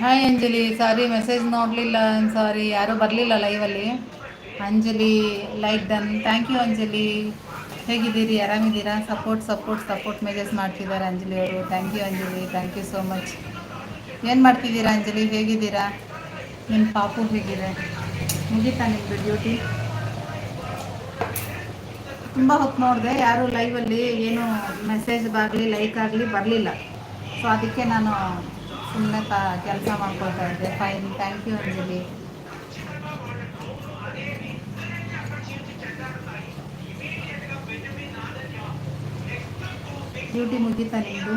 Hi Anjali ಸಾರಿ message ನೋಡಲಿಲ್ಲ. Sorry ಯಾರೂ ಬರಲಿಲ್ಲ ಲೈವಲ್ಲಿ Anjali like done thank you Anjali ಹೇಗಿದ್ದೀರಿ? ಆರಾಮಿದ್ದೀರಾ? ಸಪೋರ್ಟ್ ಸಪೋರ್ಟ್ ಸಪೋರ್ಟ್ ಮೆಸೇಜ್ ಮಾಡ್ತಿದ್ದಾರೆ ಅಂಜಲಿ ಅವರು. Thank you Anjali thank you so much ಏನು ಮಾಡ್ತಿದ್ದೀರಾ ಅಂಜಲಿ ಹೇಗಿದ್ದೀರಾ? ನಿಮ್ಮ ಪಾಪು ಹೇಗಿದೆ? ಮುಗೀತಾ ನಿಮ್ಮದು ಡ್ಯೂಟಿ ತುಂಬ ಹೊತ್ತು ನೋಡಿದೆ. ಯಾರು ಲೈವಲ್ಲಿ ಏನು ಮೆಸೇಜ್ ಆಗಲಿ ಲೈಕ್ ಆಗಲಿ ಬರಲಿಲ್ಲ. ಸೊ ಅದಕ್ಕೆ ನಾನು ಸುಮ್ಮನೆ ತ ಕೆಲಸ ಮಾಡ್ಕೊಳ್ತಾ ಇದ್ದೆ. Fine thank you Anjali. Duty ಮುಗೀತಾ ನಿಮ್ಮದು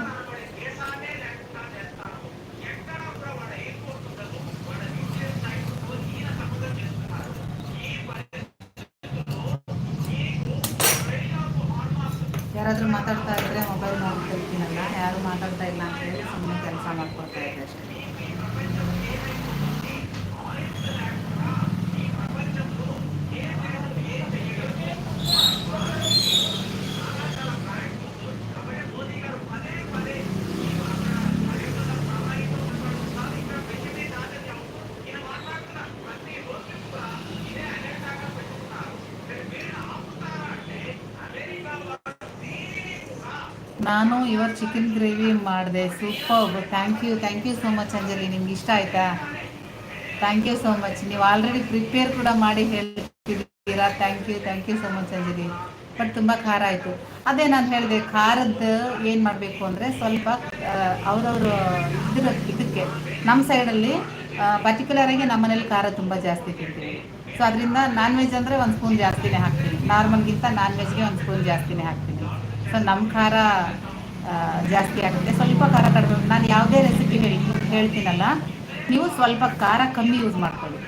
ಯಾರಾದರೂ ಮಾತಾಡ್ತಾ ಇದ್ದರೆ ಮೊಬೈಲ್ ನೋಡ್ತಿರ್ತೀನಲ್ಲ ಯಾರು ಮಾತಾಡ್ತಾ ಇಲ್ಲ ಅಂತ ಹೇಳಿ ಸುಮ್ಮನೆ ಕೆಲಸ ಮಾಡ್ಕೊಡ್ತಾ ಇದ್ದೆ ಅಷ್ಟೇ. ನಾನು ಇವರ್ ಚಿಕನ್ ಗ್ರೇವಿ ಮಾಡಿದೆ. Super thank you thank you so much Anjali. ನಿಮ್ಗೆ ಇಷ್ಟ ಆಯಿತಾ? ಥ್ಯಾಂಕ್ ಯು ಸೋ ಮಚ್ ನೀವು ಆಲ್ರೆಡಿ ಪ್ರಿಪೇರ್ ಕೂಡ ಮಾಡಿ ಹೇಳ್ತಿದ್ದೀರಾ? Thank you thank you so much Anjali. But ತುಂಬ ಖಾರ ಆಯಿತು. ಅದೇ ನಾನು ಹೇಳಿದೆ ಖಾರದ್ದು ಏನು ಮಾಡಬೇಕು ಅಂದರೆ ಸ್ವಲ್ಪ ಅವರವರು ಇದ್ರ, ಇದಕ್ಕೆ. ನಮ್ಮ ಸೈಡಲ್ಲಿ ಪರ್ಟಿಕ್ಯುಲರಾಗಿ ನಮ್ಮ ಮನೇಲಿ ಖಾರ ತುಂಬ ಜಾಸ್ತಿ ತಿಂತೀವಿ. ಸೊ ಅದರಿಂದ ನಾನ್ ವೆಜ್ ಅಂದರೆ ಒಂದು ಸ್ಪೂನ್ ಜಾಸ್ತಿನೇ ಹಾಕ್ತೀನಿ ನಾರ್ಮಲ್ಗಿಂತ ನಾನ್ ವೆಜ್ಗೆ ಒಂದು ಸ್ಪೂನ್ ಜಾಸ್ತಿನೇ ಹಾಕ್ತೀನಿ ಸೊ ನಮ್ಮ ಖಾರ ಜಾಸ್ತಿ ಆಗುತ್ತೆ ಸ್ವಲ್ಪ ಖಾರ ಕಡಿಮೆ ನಾನು ಯಾವುದೇ ರೆಸಿಪಿ ಹೇಳಿ ಹೇಳ್ತೀನಲ್ಲ ನೀವು ಸ್ವಲ್ಪ ಖಾರ ಕಮ್ಮಿ ಯೂಸ್ ಮಾಡ್ಕೊಳ್ಳಿ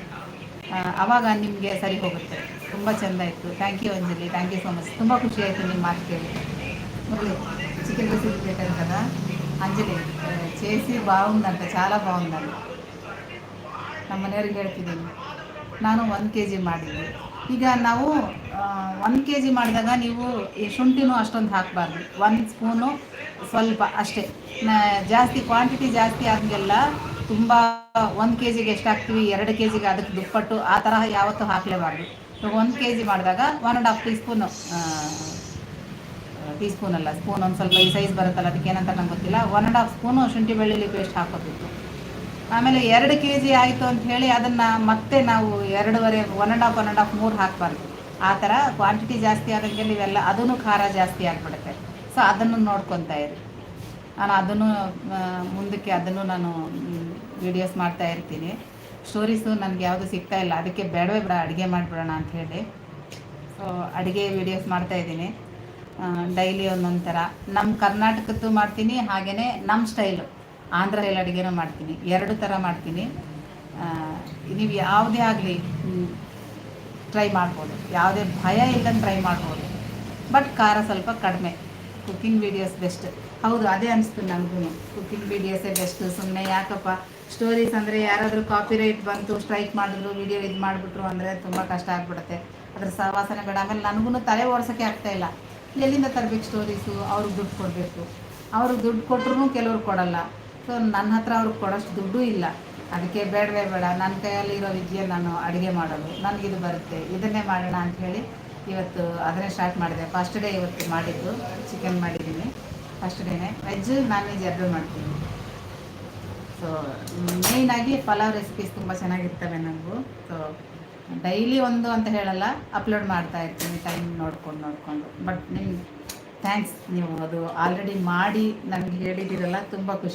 ಆವಾಗ ನಿಮಗೆ ಸರಿ ಹೋಗುತ್ತೆ ತುಂಬ ಚೆಂದ ಇತ್ತು thank you Anjali thank you so much ತುಂಬ ಖುಷಿ ಆಯಿತು ನಿಮ್ಮ ಮಾತು ಕೇಳಿ ನೋಡಿ చికెన్ రెసిపీ పెట్టాను కదా అంజలి చేసి బాగుందంట చాలా బాగుందంట ನಮ್ಮ ಮನೆಯವ್ರಿಗೆ ಹೇಳ್ತಿದ್ದೀನಿ ನಾನು ಒಂದು ಕೆ ಜಿ ಮಾಡಿದ್ದೆ ಈಗ ನಾವು ಒಂದು ಕೆ ಜಿ ಮಾಡಿದಾಗ ನೀವು ಶುಂಠಿನೂ ಅಷ್ಟೊಂದು ಹಾಕಬಾರ್ದು. ಒಂದು ಸ್ಪೂನು ಸ್ವಲ್ಪ ಅಷ್ಟೇ. ಜಾಸ್ತಿ ಕ್ವಾಂಟಿಟಿ ಜಾಸ್ತಿ ಆದಂಗೆಲ್ಲ ತುಂಬ ಒಂದು ಕೆ ಜಿಗೆ ಎಷ್ಟು ಹಾಕ್ತೀವಿ? ಎರಡು ಕೆ ಜಿಗೆ ಅದಕ್ಕೆ ದುಪ್ಪಟ್ಟು. ಆ ಥರ ಯಾವತ್ತೂ ಹಾಕಲೇಬಾರ್ದು. ಒಂದು ಕೆ ಜಿ ಮಾಡಿದಾಗ one and half teaspoon teaspoon ಅಲ್ಲ, ಸ್ಪೂನ್ ಒಂದು ಸ್ವಲ್ಪ ಈ ಸೈಜ್ ಬರುತ್ತಲ್ಲ, ಅದಕ್ಕೆ ಏನಂತ ನಂಗೆ ಗೊತ್ತಿಲ್ಲ. ಒನ್ ಆ್ಯಂಡ್ ಹಾಫ್ ಸ್ಪೂನು ಶುಂಠಿ ಬೆಳ್ಳುಳ್ಳಿ ಪೇಸ್ಟ್ ಹಾಕೋಬೇಕು ಆಮೇಲೆ ಎರಡು ಕೆ ಜಿ ಆಯಿತು ಅಂತ ಹೇಳಿ ಅದನ್ನು ಮತ್ತೆ ನಾವು ಎರಡೂವರೆ one and half one and half ಮೂರು ಹಾಕಬಾರ್ದು. ಆ ಥರ ಕ್ವಾಂಟಿಟಿ ಜಾಸ್ತಿ ಆದಂಗೆ ಇವೆಲ್ಲ ಅದೂ ಖಾರ ಜಾಸ್ತಿ ಆಗಿಬಿಡುತ್ತೆ. ಸೊ ಅದನ್ನು ನೋಡ್ಕೊತಾ ಇರಿ. ನಾನು ಅದನ್ನು ಮುಂದಕ್ಕೆ ಅದನ್ನು ನಾನು ವೀಡಿಯೋಸ್ ಮಾಡ್ತಾ ಇರ್ತೀನಿ. ಸ್ಟೋರೀಸು ನನಗೆ ಯಾವುದು ಸಿಗ್ತಾ ಇಲ್ಲ. ಅದಕ್ಕೆ ಬೇಡವೇ ಬೇಡ, ಅಡುಗೆ ಮಾಡಿಬಿಡೋಣ ಅಂತ ಹೇಳಿ. ಸೊ ಅಡುಗೆ ವೀಡಿಯೋಸ್ ಮಾಡ್ತಾ ಇದ್ದೀನಿ. ಡೈಲಿ ಒಂದೊಂದು ಥರ. ನಮ್ಮ ಕರ್ನಾಟಕದ್ದು ಮಾಡ್ತೀನಿ ಹಾಗೆಯೇ ನಮ್ಮ ಸ್ಟೈಲು ಆಂಧ್ರ ಸ್ಟೈಲ್ ಅಡುಗೆನೂ ಮಾಡ್ತೀನಿ. ಎರಡು ಥರ ಮಾಡ್ತೀನಿ. ನೀವು ಯಾವುದೇ ಆಗಲಿ ಟ್ರೈ ಮಾಡ್ಬೋದು. ಯಾವುದೇ ಭಯ ಇಲ್ಲದೆ ಟ್ರೈ ಮಾಡ್ಬೋದು. ಬಟ್ ಖಾರ ಸ್ವಲ್ಪ ಕಡಿಮೆ. ಕುಕ್ಕಿಂಗ್ ವೀಡಿಯೋಸ್ ಬೆಸ್ಟ್ ಹೌದು, ಅದೇ ಅನಿಸ್ತು ನನಗೂ ಕುಕ್ಕಿಂಗ್ ವೀಡಿಯೋಸೇ ಬೆಸ್ಟ್ ಸುಮ್ಮನೆ ಯಾಕಪ್ಪ? ಸ್ಟೋರೀಸ್ ಅಂದರೆ ಯಾರಾದರೂ ಕಾಪಿ ರೈಟ್ ಬಂತು ಸ್ಟ್ರೈಕ್ ಮಾಡಿದ್ರು ವೀಡಿಯೋ ಇದು ಮಾಡಿಬಿಟ್ರು ಅಂದರೆ ತುಂಬ ಕಷ್ಟ ಆಗಿಬಿಡುತ್ತೆ. ಅದ್ರ ಸಹವಾಸನೆ ಬೇಡ. ಆಮೇಲೆ ನನಗೂ ತಲೆ ಓಡಿಸೋಕ್ಕೆ ಆಗ್ತಾಯಿಲ್ಲ ಎಲ್ಲಿಂದ ತರಬೇಕು ಸ್ಟೋರೀಸು ಅವ್ರಿಗೆ ದುಡ್ಡು ಕೊಡಬೇಕು. ಅವ್ರಿಗೆ ದುಡ್ಡು ಕೊಟ್ಟರು ಕೆಲವ್ರು ಕೊಡಲ್ಲ. ಸೊ ನನ್ನ ಹತ್ರ ಅವ್ರಿಗೆ ಕೊಡೋಷ್ಟು ದುಡ್ಡು ಇಲ್ಲ. ಅದಕ್ಕೆ ಬೇಡವೇ ಬೇಡ. ನನ್ನ ಕೈಯಲ್ಲಿ ಇರೋ ವಿದ್ಯೆ ನಾನು ಅಡುಗೆ ಮಾಡೋದು. ನನಗಿದು ಬರುತ್ತೆ. ಇದನ್ನೇ ಮಾಡೋಣ ಹೇಳಿ ಇವತ್ತು ಅದನ್ನೇ ಸ್ಟಾರ್ಟ್ ಮಾಡಿದೆ. ಫಸ್ಟ್ ಡೇ ಇವತ್ತು ಮಾಡಿದ್ದು. ಚಿಕನ್ ಮಾಡಿದ್ದೀನಿ. ಫಸ್ಟ್ ಡೇನೆ ವೆಜ್ ನಾನ್ ವೆಜ್ ಎರಡು ಮಾಡ್ತೀನಿ. ಸೊ ಮೇಯ್ನಾಗಿ ಪಲಾವ್ ರೆಸಿಪೀಸ್ ತುಂಬ ಚೆನ್ನಾಗಿರ್ತವೆ ನನಗೂ ಸೊ ಡೈಲಿ ಒಂದು ಅಂತ ಹೇಳಲ್ಲ. ಅಪ್ಲೋಡ್ ಮಾಡ್ತಾ ಇರ್ತೀನಿ ಟೈಮ್ ನೋಡ್ಕೊಂಡು, ನೋಡಿಕೊಂಡು. ಬಟ್ ನಿಮ್ಗೆ ಥ್ಯಾಂಕ್ಸ್ ನೀವು ಅದು ಆಲ್ರೆಡಿ ಮಾಡಿ ನನಗೆ ಹೇಳಿದ್ದೀರಲ್ಲ, ತುಂಬ ಖುಷಿ.